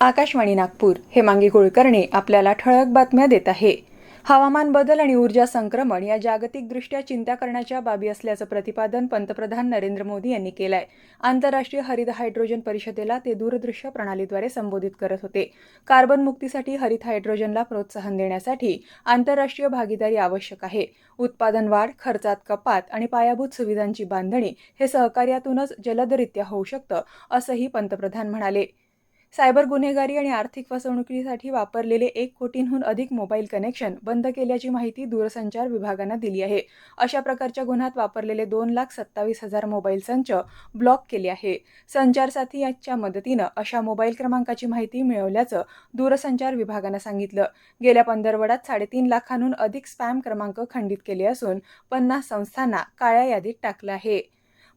आकाशवाणी नागपूर. हे मांगी कुलकर्णी आपल्याला ठळक बातम्या देत आहे. हवामान बदल आणि ऊर्जा संक्रमण या जागतिकदृष्ट्या चिंता करण्याच्या बाबी असल्याचं प्रतिपादन पंतप्रधान नरेंद्र मोदी यांनी केलं आहे आंतरराष्ट्रीय हरित हायड्रोजन परिषदेला ते दूरदृश्य प्रणालीद्वारे संबोधित करत होते. कार्बन मुक्तीसाठी हरित हायड्रोजनला प्रोत्साहन देण्यासाठी आंतरराष्ट्रीय भागीदारी आवश्यक आहे. उत्पादन वाढ खर्चात कपात आणि पायाभूत सुविधांची बांधणी हे सहकार्यातूनच जलदरित्या होऊ शकतं असंही पंतप्रधान म्हणाले. सायबर गुन्हेगारी आणि आर्थिक फसवणुकीसाठी वापरलेले एक कोटींहून अधिक मोबाईल कनेक्शन बंद केल्याची माहिती दूरसंचार विभागानं दिली आहे. अशा प्रकारच्या गुन्ह्यात वापरलेले दोन लाख सत्तावीस हजार मोबाईल संच ब्लॉक केले आहे. संचार साथी याच्या मदतीनं अशा मोबाईल क्रमांकाची माहिती मिळवल्याचं दूरसंचार विभागानं सांगितलं. गेल्या पंधरवड्यात साडेतीन लाखांहून अधिक स्पॅम क्रमांक खंडित केले असून पन्नास संस्थांना काळ्या यादीत टाकलं आहे.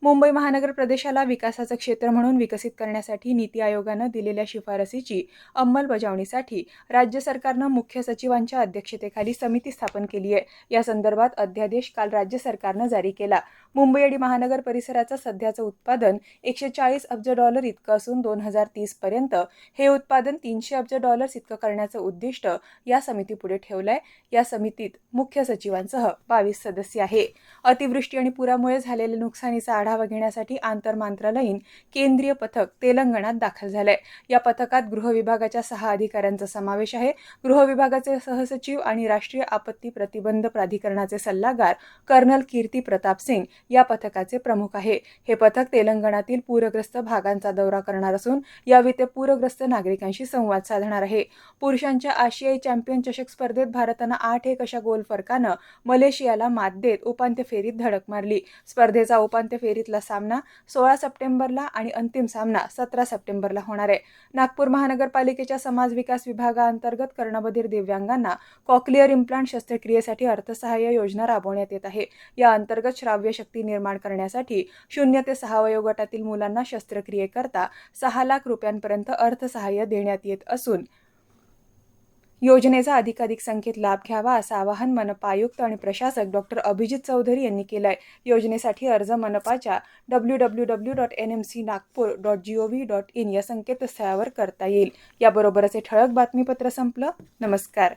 मुंबई महानगर प्रदेशाला विकासाचं क्षेत्र म्हणून विकसित करण्यासाठी नीती आयोगानं दिलेल्या शिफारसीची अंमलबजावणीसाठी राज्य सरकारनं मुख्य सचिवांच्या अध्यक्षतेखाली समिती स्थापन केली आहे. या संदर्भात अध्यादेश काल राज्य सरकारनं जारी केला. मुंबई आणि महानगर परिसराचं सध्याचं उत्पादन एकशे चाळीस अब्ज डॉलर इतकं असून दोन हजार तीस पर्यंत हे उत्पादन तीनशे अब्ज डॉलर्स इतकं करण्याचं उद्दिष्ट या समितीपुढे ठेवलंय. या समितीत मुख्य सचिवांसह बावीस सदस्य आहे. अतिवृष्टी आणि पुरामुळे झालेल्या नुकसानीचा आढावा घेण्यासाठी आंतरमंत्रालयीन केंद्रीय पथक तेलंगणात दाखल झालंय. या पथकात गृह विभागाच्या सहा अधिकाऱ्यांचा समावेश आहे. गृह विभागाचे सहसचिव आणि राष्ट्रीय आपत्ती प्रतिबंध प्राधिकरणाचे सल्लागार कर्नल कीर्ती प्रताप सिंग या पथकाचे प्रमुख आहे. हे पथक तेलंगणातील पूरग्रस्त भागांचा दौरा करणार असून यावेळी ते पूरग्रस्त नागरिकांशी संवाद साधणार आहे. पुरुषांच्या आशियाई चॅम्पियन चषक स्पर्धेत भारतानं आठ एक अशा गोल फरकानं मलेशियाला मात देत उपांत्य फेरीत धडक मारली. स्पर्धेचा उपांत्य फेरी फेरीतला सामना सोळा सप्टेंबरला आणि अंतिम सामना सतरा सप्टेंबरला होणार आहे. नागपूर महानगरपालिकेच्या समाज विकास विभागाअंतर्गत कर्णबधीर दिव्यांगांना कॉक्लिअर इम्प्लांट शस्त्रक्रियेसाठी अर्थसहाय्य योजना राबवण्यात येत आहे. या अंतर्गत श्राव्य शक्ती निर्माण करण्यासाठी शून्य ते सहा वयोगटातील मुलांना शस्त्रक्रियेकरता सहा लाख रुपयांपर्यंत अर्थसहाय्य देण्यात येत असून योजनेचा अधिकाधिक संख्येत लाभ घ्यावा असं आवाहन मनपा आयुक्त आणि प्रशासक डॉक्टर अभिजित चौधरी यांनी केलं आहे योजनेसाठी अर्ज मनपाच्या W W W dot N M C Nagpur dot G O V dot in या संकेतस्थळावर करता येईल. याबरोबरच हे ठळक बातमीपत्र संपलं. नमस्कार.